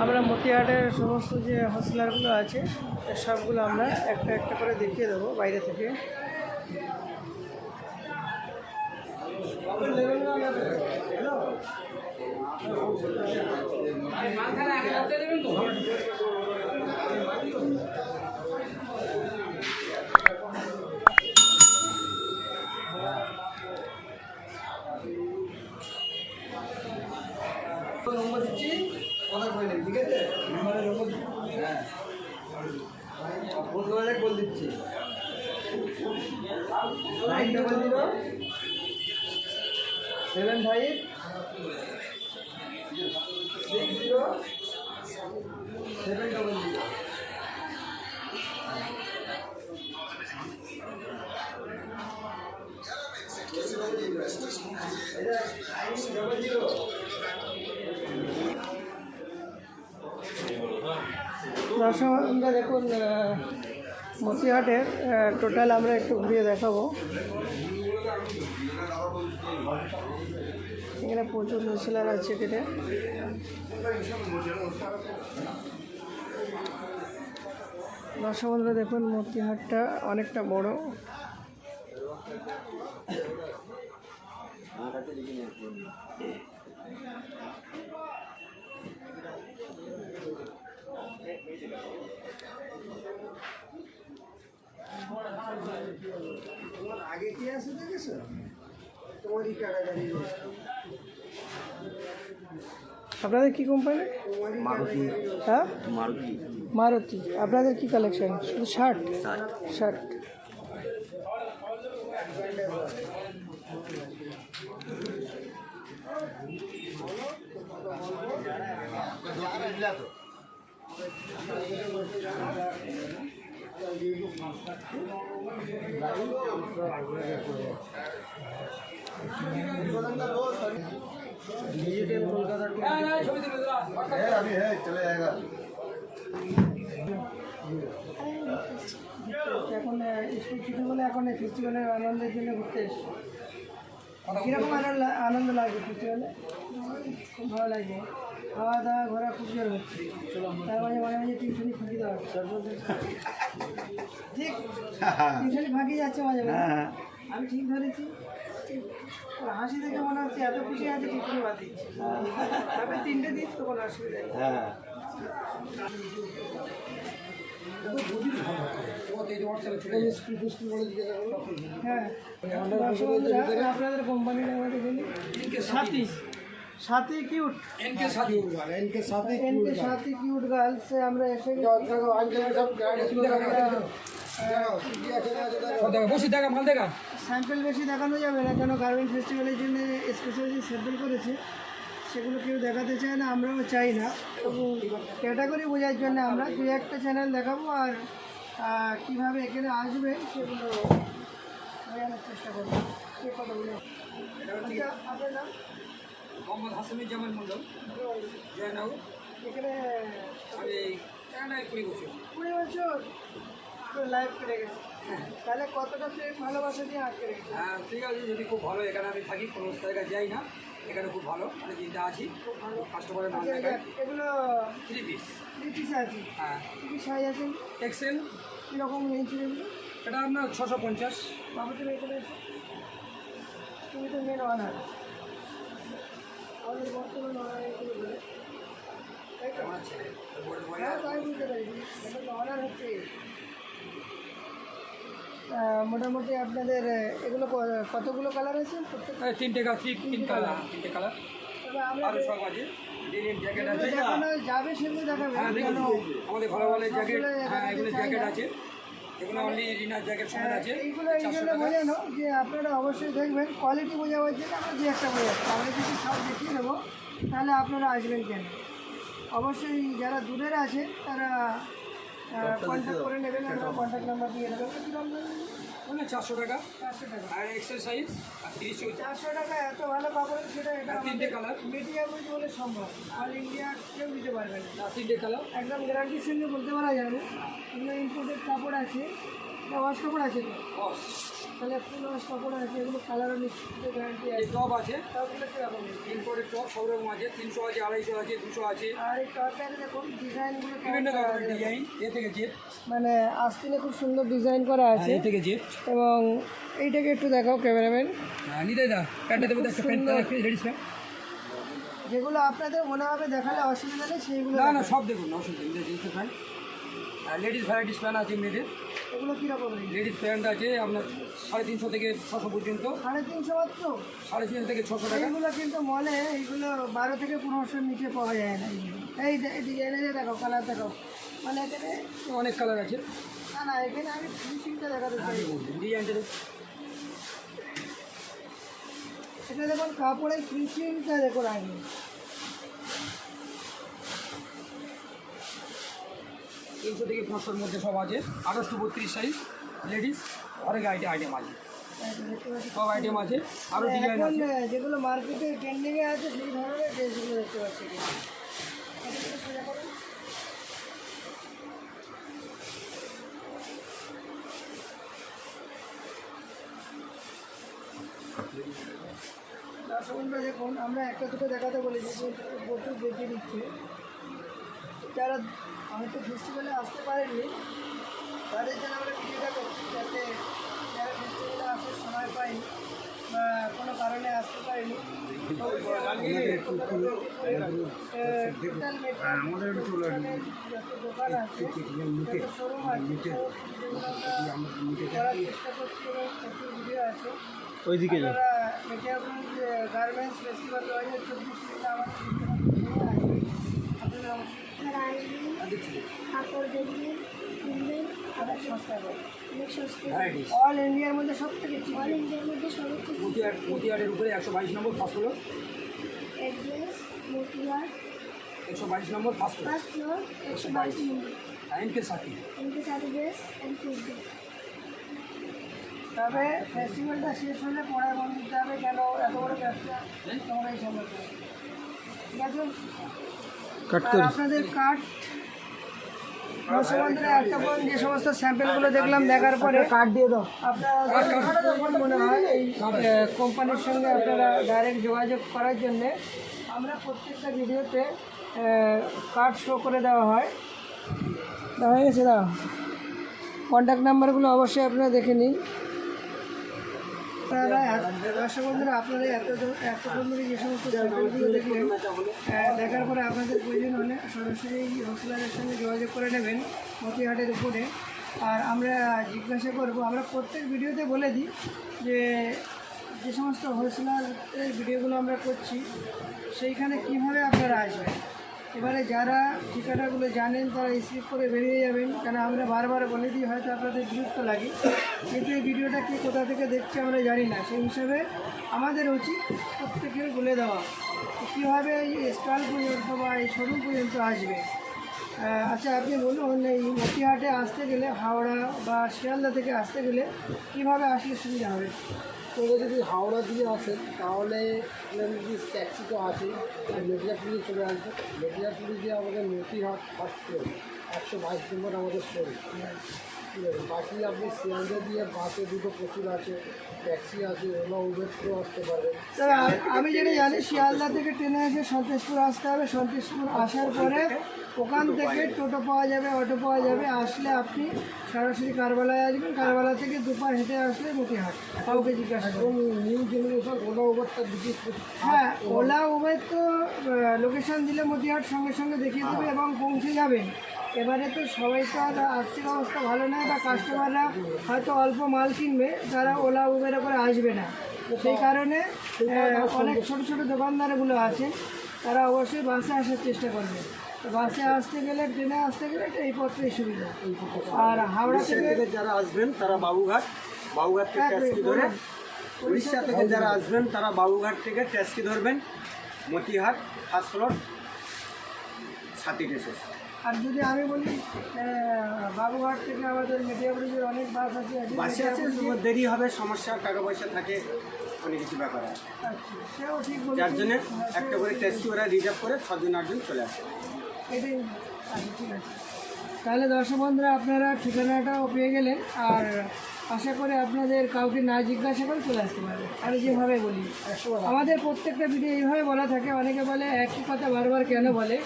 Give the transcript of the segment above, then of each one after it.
আমরা মতিহাটের সমস্ত যে হসপিটালগুলো আছে সবগুলো আমরা একটা একটা করে দেখিয়ে দেবো বাইরে থেকে। নম্বর দিচ্ছি কথা কই নেই ঠিক আছে নম্বরের নম্বর হ্যাঁ ফোন করে বল দিচ্ছি nine double zero seven five. Six zero seven double zero দর্শক আমরা দেখুন মতিহাটের টোটাল আমরা একটু ঘুরিয়ে দেখাবো। এখানে প্রচুর হোলসেলার আছে কেটে বন্ধুরা দেখুন মতিহাটটা অনেকটা বড়। আগে কি আছে দেখেছ? আপনাদের কি কোম্পানি মারুতি। হ্যাঁ? মারুতি। মারুতি। আপনাদের কি কালেকশন শুধু শার্ট শার্ট কলকাতা अभी है चले जाएगा এখন স্কুল ছুটি বলে এখন এই ফেস্টিভ্যালের আনন্দের জন্য ঘুরতে এসছি কীরকম আনন্দ আনন্দ লাগে ফেস্টিভ্যালে খুব ভালো লাগে খাওয়া দাওয়া ঘোরা খুব জোর হচ্ছে। তার মাঝে মাঝে মাঝে টিউশনি ফাঁকি দেওয়া ঠিক টিউশনি ফাঁকি যাচ্ছে মাঝে মাঝে। আমি ঠিক ধরেছি। হাসি দেখে মনে হচ্ছে এত খুশি আছে টিউশনি বাদ দিচ্ছে। তবে তিনটে দিস তো কোনো অসুবিধা নেই। হ্যাঁ। হ্যাঁ। আপনাদের কোম্পানির সাথী কিউট কিউট গার্লসে আমরা এসে বেশি দেখানো যাবে না কেন গার্মেন্ট ফেস্টিভ্যালের করেছে সেগুলো কেউ দেখাতে চায় না আমরাও চাই না। ক্যাটাগরি বোঝার জন্য আমরা দু একটা চ্যানেল দেখাবো আর কীভাবে এখানে আসবে সেগুলো চেষ্টা করব। কথাগুলো। আচ্ছা আপনার নাম? মোহাম্মদ হাসানুজ্জামান মন্ডল জয়নগর এখানে আমি এখানে কুড়ি বছর। কুড়ি বছর? লাইভ গেছে। তাহলে কতটা ভালোবাসা দিয়ে আটকে রেখেছে? হ্যাঁ ঠিক আছে যদি খুব ভালো এখানে আমি থাকি কোনো জায়গায় যাই না। এখানে খুব ভালো মানে চিন্তা আছি। কাস্টমারের মাল আচ্ছা, দেখাই এগুলো থ্রি পিস ব্রিটিশ আছে। হ্যাঁ। কী সাইজ আছে? এক্সেল কীরকম এগুলো? এটা আপনার ছশো পঞ্চাশ। এখানে তুমি তো মেন অনার আমাদের বর্তমান? আমার ছেলে হ্যাঁ মোটামুটি আপনাদের এগুলো কতগুলো কালার আছে? প্রত্যেক তিনটে তিন কালার তিনটে কালার তবে আমরা আরও সব আছে। জ্যাকেট আছে যাবে সেগুলো দেখাবে। হ্যাঁ আমাদের ভালো ভালো জ্যাকেট হ্যাঁ এগুলো জ্যাকেট আছে। এগুলো অনলি রিনার জ্যাকেট সমেত আছে এইগুলো এই জন্য বোঝানো যে আপনারা অবশ্যই দেখবেন কোয়ালিটি বোঝাবার জন্য আমরা দু একটা বোঝাচ্ছি আমরা যদি সব দেখিয়ে দেবো তাহলে আপনারা আসবেন কেন? অবশ্যই যারা দূরের আছে তারা কন্ট্যাক্ট করে নেবেন আমরা কন্ট্যাক্ট নাম্বার দিয়ে দেবেন। মানে চারশো টাকা? আর এক্সারসাইজ আর তিরিশ চারশো টাকা এত ভালো কাপড় সেটা এটা তিনটে কালার? মিডিয়া বুঝ বলে সম্ভব। অল ইন্ডিয়া কেউ দিতে পারবে না। তিনটে কালার? একদম গ্যারান্টির সঙ্গে বলতে পারা যাবে। এগুলো ইম্পোর্টেড কাপড় আছে। ওয়াশ কাপড় আছে তো। তাহলে ফুল ওয়াশ কাপড় আছে এগুলো কালারও নিশ্চিত গ্যারান্টি আছে। টপ আছে। তারপরে কীরকম ইম্পোর্টেড টপ সব রকম আছে তিনশো আছে আড়াইশো আছে দুশো আছে। আর এই টপের দেখুন ডিজাইনগুলো বিভিন্ন ধরনের ডিজাইন এ থেকে জেপ মানে আস্তিনে খুব সুন্দর ডিজাইন করা আছে। এ থেকে জেপ এবং এইটাকে একটু দেখাও ক্যামেরাম্যান হ্যাঁ নিতে দা প্যান্টটা দেবো একটা প্যান্ট লেডিস প্যান্ট যেগুলো আপনাদের মনে হবে দেখালে অসুবিধা নেই সেইগুলো না না সব দেখুন অসুবিধা নেই। Jeans pant ladies varieties pant আছে মেয়েদের। এগুলো কীরকম লেডিস প্যান্ট আছে আপনার সাড়ে তিনশো থেকে ছশো পর্যন্ত। সাড়ে তিনশো মাত্র? সাড়ে তিনশো থেকে ছশো টাকা। এইগুলো কিন্তু মলে এইগুলো বারো থেকে পনেরোশোর নিচে পাওয়া যায় না। এই ডিজাইনে দেখো কালার দেখাও মানে এখানে অনেক কালার আছে। না না এখানে আমি ফিনিশিংটা দেখাতে চাই। ডিজাইনটা এটা দেখুন কাপড়ের ফিনিশিংটা দেখুন আগে। তিনশো থেকে পাঁচশোর মধ্যে সব আছে। আঠাশশো বত্রিশ সাইজ লেডিস অনেক আইটেম আইটেম আছে। সব আইটেম আছে। আরও ডিজাইন আছে। যেগুলো মার্কেটে ট্রেন্ডিংয়ে আছে সেই ধরনের ড্রেসগুলো দেখতে পাচ্ছি দেখুন আমরা একটা দুটো দেখাতে বলেছি প্রচুর বেঁচে দিচ্ছে। যারা হয়তো ফেস্টিভ্যালে আসতে পারেননি তাদের জন্য আমরা ভিডিওটা করছি যাতে যারা ফেস্টিভ্যালে আসার সময় পায়নি বা কোনো কারণে আসতে পারেনি দোকান আছে শোরুম আছে। করার চেষ্টা করছি এবং প্রচুর ভিডিও আছে ওইদিকে গার্মেন্টস ফেস্টিভ্যাল দু হাজার চব্বিশ আমাদের আপনারা অবশ্যই কাপড় দেখবেন কিনবেন আবার সস্তা হবে অনেক সস্তা ভ্যারাইটিস অল ইন্ডিয়ার মধ্যে সব থেকে অল ইন্ডিয়ার মধ্যে সর্বোচ্চ মতিয়ার মতিয়ারের উপরে একশো বাইশ number first floor address Motihar একশো বাইশ নম্বর ফার্স্ট ফ্লোর একশো বাইশ number NK Sathi MK address and Facebook তবে ফেস্টিভ্যালটা শেষ হলে পড়ায় বন্ধ দিতে হবে কেন এত বড় ব্যবসা তোমরাই সামনে ঠিক আছে কাট আর আপনাদের কার্ড দর্শকবন্ধুরা একটা পর্যন্ত যে সমস্ত স্যাম্পেলগুলো দেখলাম দেখার পরে কার্ড দিয়ে দাও। আপনারা মনে হয়। এই কোম্পানির সঙ্গে আপনারা ডাইরেক্ট যোগাযোগ করার জন্যে আমরা প্রত্যেকটা ভিডিওতে কার্ড শো করে দেওয়া হয়। দেওয়া হয়ে গেছে দাও কন্ট্যাক্ট নাম্বারগুলো অবশ্যই আপনারা দেখে নিন। আপনারা দর্শক বন্ধুরা আপনারা এত এতক্ষণ ধরে যে সমস্ত স্যাম্পেলগুলো দেখলেন দেখার পরে আপনাদের প্রয়োজন হলে সরাসরি হোলসেলারের সঙ্গে যোগাযোগ করে নেবেন মতিহাটের উপরে। আর আমরা জিজ্ঞাসা করব, আমরা প্রত্যেক ভিডিওতে বলে দিই যে যে সমস্ত হোলসেলারের ভিডিওগুলো আমরা করছি, সেইখানে কীভাবে আপনারা আসবেন? এবারে যারা ঠিকানাগুলো জানেন, তারা স্কিপ করে বেরিয়ে যাবেন। কেন আমরা বারবার বলে দিই, হয়তো আপনাদের বিরক্ত লাগে। কিন্তু এই ভিডিওটা কে কোথা থেকে দেখছে আমরা জানি না। সেই হিসাবে আমাদের উচিত প্রত্যেকের বলে দেওয়া। কীভাবে এই স্টল পর্যন্ত বা এই শোরুম পর্যন্ত আসবে? আচ্ছা আপনি বলুন, এই মতিহাটে আসতে গেলে, হাওড়া বা শিয়ালদা থেকে আসতে গেলে কীভাবে আসলে সুবিধা হবে? তোরা যদি হাওড়া দিয়ে আসেন তাহলে যদি ট্যাক্সি তো আছেই মেদিনীপুরে চলে আসবে। মেদিনীপুরে দিয়ে আমাদের নতিহাট ফার্স্ট ফ্লোর একশো বাইশ নম্বর আমাদের আছে বাকি আপনি শিয়ালদা দিয়ে বাসে দুটো প্রচুর আছে ট্যাক্সি আছে ওলা উবের থ্রু আসতে পারবেন। তবে আ- আমি যেটা জানি শিয়ালদা থেকে ট্রেনে এসে সন্তোষপুর আসতে হবে। সন্তোষপুর আসার পরে ওখান থেকে টোটো পাওয়া যাবে অটো পাওয়া যাবে। আসলে আপনি সরাসরি কারবালায় আসবেন। কারবালা থেকে দুপার হেঁটে আসলে মতিহাট। কাউকে জিজ্ঞাসা করুন নিউ জেনারেশন ওলা উবেরটা দিকে হ্যাঁ ওলা। উবের তো লোকেশন দিলে মতিহাট সঙ্গে সঙ্গে দেখিয়ে দেবে এবং পৌঁছে যাবেন এবারে তো সবাই তো আর আর্থিক অবস্থা ভালো নয় বা কাস্টমাররা হয়তো অল্প মাল কিনবে তারা ওলা উবের করে আসবে না। সেই কারণে অনেক ছোট ছোট দোকানদারগুলো আছে তারা অবশ্যই বাসে আসার চেষ্টা করবে। বাসে আসতে গেলে ট্রেনে আসতে গেলে এই পথটাই সুবিধা। আর হাওড়া থেকে যারা আসবেন তারা বাবুঘাট। বাবুঘাট থেকে মিনিট, ধরে। উড়িষ্যা থেকে যারা আসবেন তারা বাবুঘাট থেকে ট্যাক্সি ধরবেন। Motihat first floor Sathi station আর যদি আমি বলি বাবুঘাট থেকে আমাদের মেটিয়া ব্রিজের অনেক বাস আছে বাসে আছে দেরি হবে সমস্যা টাকা পয়সা থাকে অনেক কিছু ব্যাপার আছে। আচ্ছা, সেও ঠিক। যার জন্য একটা করে ট্যাক্সি ওরা রিজার্ভ করে ছজন আটজন চলে আসে। এটাই আচ্ছা ঠিক আছে। তাহলে দর্শক বন্ধুরা আপনারা ঠিকানাটাও পেয়ে গেলেন আর আশা করে আপনাদের কাউকে না জিজ্ঞাসা করে চলে আসতে পারবে। আমি যেভাবে বলি আমাদের প্রত্যেকটা ভিডিও এইভাবে বলা থাকে অনেকে বলে একই কথা বারবার কেন বলে?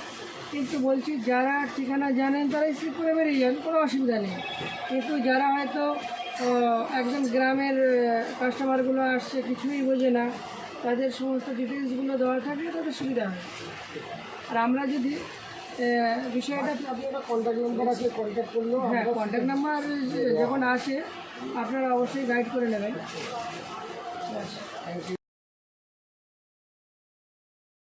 কিন্তু বলছি, যারা ঠিকানা জানেন তারা স্কিপ করে বেরিয়ে যান, কোনো অসুবিধা নেই। কিন্তু যারা হয়তো একদম গ্রামের কাস্টমারগুলো আসছে, কিছুই বোঝে না, তাদের সমস্ত ডিটেলসগুলো দেওয়া থাকলে তাদের সুবিধা হয়। আর আমরা যদি বিষয়টা হ্যাঁ কন্ট্যাক্ট নাম্বার যখন আসে, আপনারা অবশ্যই গাইড করে নেবেন।